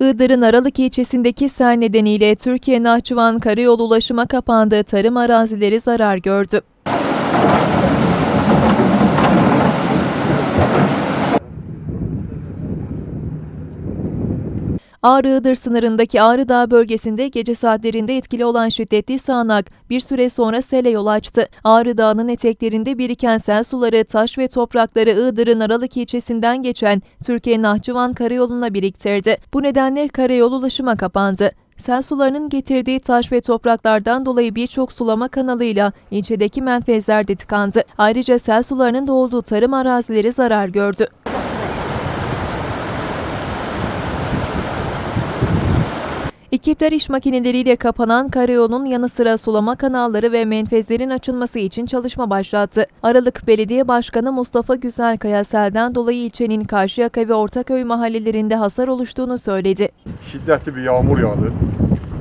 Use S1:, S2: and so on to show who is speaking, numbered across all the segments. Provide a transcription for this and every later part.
S1: Iğdır'ın Aralık ilçesindeki sel nedeniyle Türkiye Nahçıvan Karayolu ulaşıma kapandığı tarım arazileri zarar gördü. Ağrı-Iğdır sınırındaki Ağrı Dağı bölgesinde gece saatlerinde etkili olan şiddetli sağanak bir süre sonra sele yol açtı. Ağrı Dağı'nın eteklerinde biriken sel suları taş ve toprakları Iğdır'ın Aralık ilçesinden geçen Türkiye Nahçıvan Karayolu'na biriktirdi. Bu nedenle karayol ulaşıma kapandı. Sel sularının getirdiği taş ve topraklardan dolayı birçok sulama kanalıyla ilçedeki menfezler de tıkandı. Ayrıca sel sularının da tarım arazileri zarar gördü. Ekipler iş makineleriyle kapanan karayolunun yanı sıra sulama kanalları ve menfezlerin açılması için çalışma başlattı. Aralık Belediye Başkanı Mustafa Güzelkaya selden dolayı ilçenin Karşıyaka ve Ortaköy mahallelerinde hasar oluştuğunu söyledi.
S2: şiddetli bir yağmur yağdı.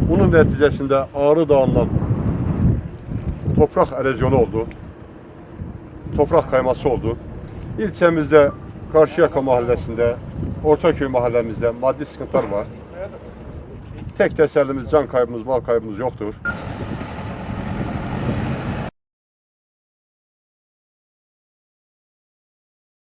S2: Bunun neticesinde Ağrı Dağı'ndan toprak erozyonu oldu. Toprak kayması oldu. İlçemizde Karşıyaka mahallesinde, Ortaköy mahallemizde maddi sıkıntılar var. Tek tesellimiz can kaybımız, mal kaybımız yoktur.